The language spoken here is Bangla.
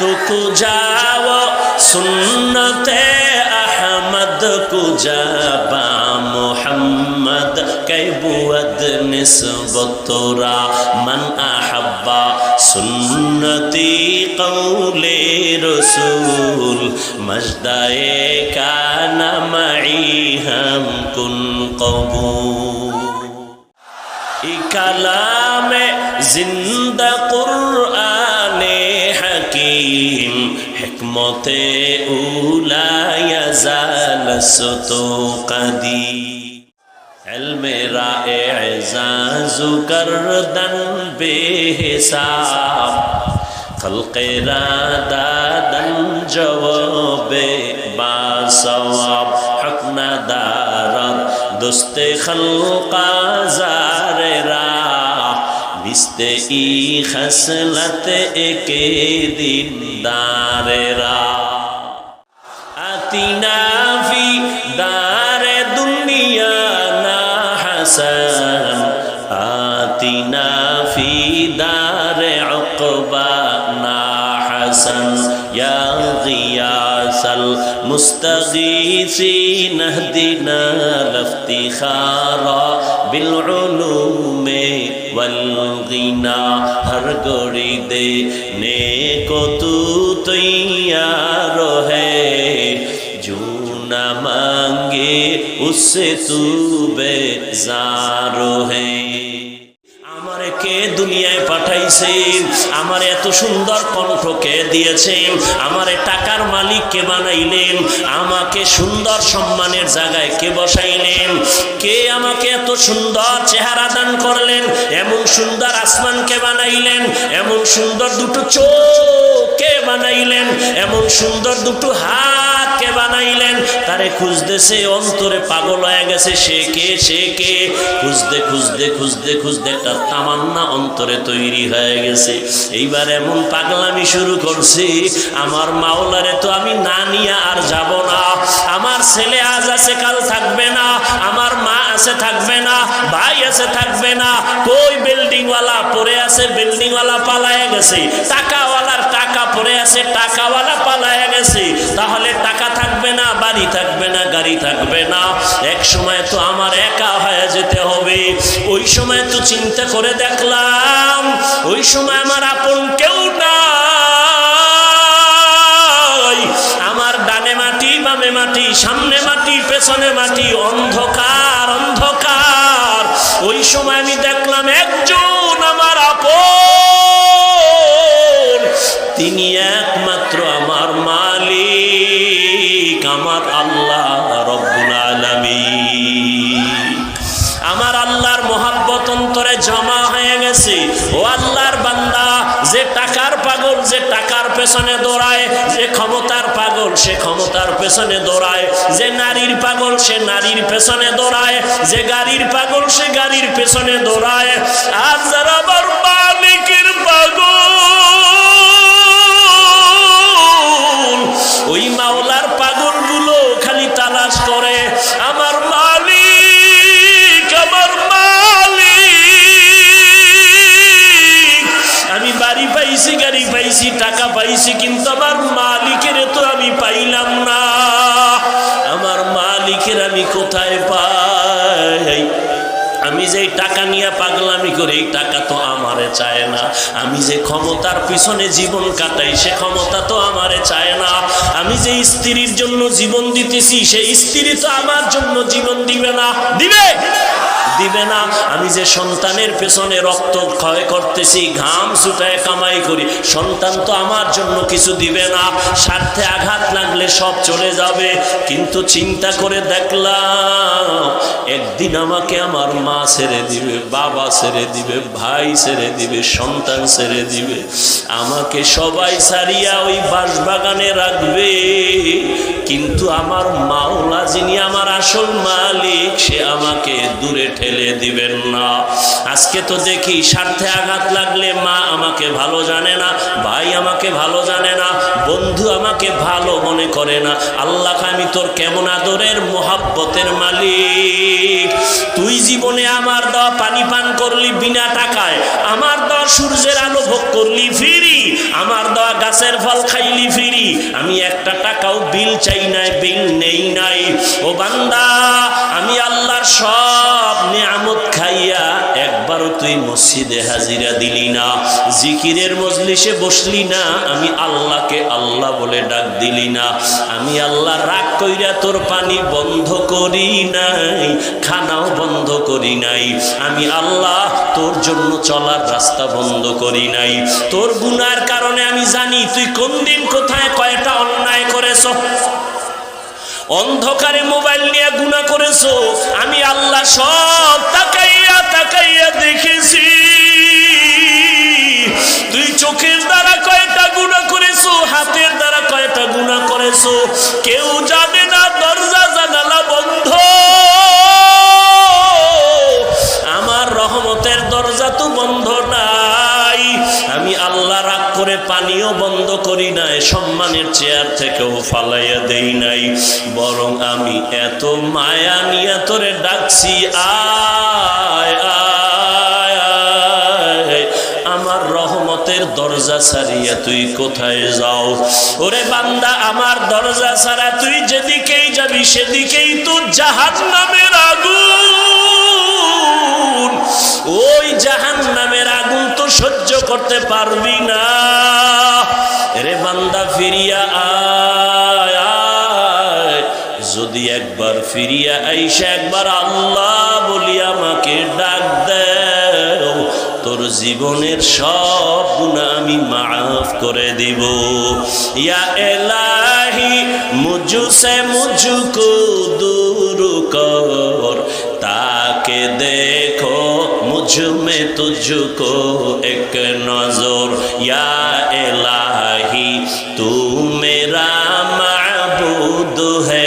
तुकु जाओ सुन्नते अहमद कुजाबा मोहम्मद कैबुअद निस्बतोरा मन अहब्बा सुन्नती कौले रसूल मजदाए काना मई हम कुन कबूल कलाम जिंदा कुरआने হিম্মতে উলায়া জালসত কাদি। মেরা এজাজু করদন বেহিসাব। খলকে রাদা দন জবাবে বাসওয়াব। হক নাদারত দোস্তে খলকা জারে রা আস্তে ই খসলতে একে দিন দারেরা আতিনাফি দার দুনিয়া না হাসান। আতিনাফি দার অকবা না হাসান। ইয়া গিয়া مستغيثين اهدنا لافتخار بالعلوم والغنى ہر گڑی دے نیکو تو تیار ہے جو نہ مانگے اس سے تو بیزار ہے ہمارے کے دنیا পাঠাইছেন। আমার এত সুন্দর কণ্ঠ কে দিয়েছেন। আমারে টাকার মালিক কে বানাইলেন? আমাকে সুন্দর সম্মানের জায়গায় কে বসাইলেন? কে আমাকে এত সুন্দর চেহারা দান করলেন? এমন সুন্দর আসমানকে বানাইলেন? এমন সুন্দর দুটো চোখ কে বানাইলেন? এমন সুন্দর দুটো হাত কে বানাইলেন? তারে খুঁজতেছে, অন্তরে পাগল হয়ে গেছে। সে কে সে কে? খুঁজতে খুঁজতে খুঁজতে খুঁজতে একটা তামান্না অন্তরে তৈরি হয়ে গেছে। এইবার এমন পাগলামি শুরু করছি, আমার মাওলারে তো আমি না নিয়ে আর যাব না। আমার ছেলে আজ আছে, কাল থাকবে না। আমার মা আছে, থাকবে না। ভাই আছে, থাকবে না। কই বিল্ডিংওয়ালা পড়ে আছে, বিল্ডিংওয়ালা পালায় গেছে। টাকাওয়ালার টাকা পড়ে আছে, টাকাওয়ালা পালায় গেছে। তাহলে টাকা থাকবে না, বাড়ি থাকবে না, গাড়ি থাকবে না। এক সময় তো আমার একা হয়ে যেতে হবে। ওই সময় তো চিন্তা করে দেখলাম ওই সময় আমার আপন কেউ নাই। আমার ডানে মাটি, বামে মাটি, সামনে মাটি, পেছনে মাটি, অন্ধকার অন্ধকার। ওই সময় আমি দেখলাম একজন আল্লাহর মোহাব্বত অন্তরে জমা হয়ে গেছে। ও আল্লাহর বান্দা, যে টাকার পাগল, যে টাকার পেছনে দৌড়ায়, যে ক্ষমতার পাগল, সে ক্ষমতার পেছনে দৌড়ায়। যে নারীর পাগল, সে নারীর পেছনে দৌড়ায়। যে গাড়ির পাগল, সে গাড়ির পেছনে দৌড়ায়। আর যারা আবার কোথায় পাই? আমি যে টাকা নিয়ে পাগলামি করি, এই টাকা তো আমারে চায় না। আমি যে ক্ষমতার পিছনে জীবন কাটাই, সে ক্ষমতা তো আমারে চায় না। আমি যে স্ত্রীর জন্য জীবন দিতেছি, সেই স্ত্রী তো আমার জন্য জীবন দিবে না। দিবে? দিবে না। আমি যে সন্তানের পেছনে রক্ত ক্ষয় করতেছি, ঘাম ছুটায় কামাই করি, সন্তান তো আমার জন্য কিছু দিবে না। স্বার্থে আঘাত লাগলে সব চলে যাবে। কিন্তু চিন্তা করে দেখলাম, একদিন আমাকে আমার মা ছেড়ে দিবে, বাবা ছেড়ে দিবে, ভাই ছেড়ে দিবে, সন্তান ছেড়ে দিবে। আমাকে সবাই সারিয়া ওই বাঁশবাগানে রাখবে। কিন্তু আমার মাওলা যিনি আমার আসল মালিক, সে আমাকে দূরে ঠেলে দিবেন না। আজকে তো দেখি স্বার্থে আঘাত লাগলে মা আমাকে ভালো জানে না, ভাই আমাকে ভালো জানে না, বন্ধু আমাকে ভালো মনে করে না। আল্লাহ আমি তোর কেমন আদরের, মোহাব্বতের মালিক। তুই জীবনে আমার দেওয়া পানি পান করলি বিনা টাকায়, আমার দেওয়া সূর্যের আলো ভোগ করলি ফিরি, আমার দেওয়া গাছের ফল খাইলি ফিরি। আমি একটা টাকাও বিল চাই নাই, বিল নেই নাই। ও বান্দা, আমি আল্লাহর সব নিয়ামত তুই মসজিদে হাজিরা দিলি না, জিকিরের মজলিসে বসলি না, আমি আল্লাহকে আল্লাহ বলে ডাক দিলি না, আমি আল্লাহ রাগ কইরা তোর পানি বন্ধ করি নাই, খানাও বন্ধ করি নাই, আমি আল্লাহ তোর জন্য চলার রাস্তা বন্ধ করি নাই, তোর গুনার কারণে আমি জানি তুই কোন দিন কোথায় কয়টা অন্যায় করেছ। অন্ধকারে মোবাইল নিয়ে গুণা করেছ, আমি আল্লাহ সব ফালাইয়া দেই নাই, বরং আমি এত মায়া নিয়ে তোরে ডাকছি, আয় আয় আমার রহমতের দরজা ছাড়িয়া তুই কোথায় যাও? ওরে বান্দা, আমার দরজা ছাড়া তুই যেদিকেই যাবি, সেদিকেই তো জাহাজ নামের আগুন। ওই জাহান নামের আগুন তো সহ্য করতে পারবি না। বান্দা ফিরিয়া আয় যদি একবার ফিরিয়া আইসা একবার আল্লাহ বলি আমাকে ডাক দেও, তোর জীবনের সব গুণা আমি মাফ করে দিব। ইয়া এলাহি, মুজু সে মুঝুকো দূর কর, তাকে দেখো मुझ में तुझको एक नजर या इलाही तू मेरा माबूद है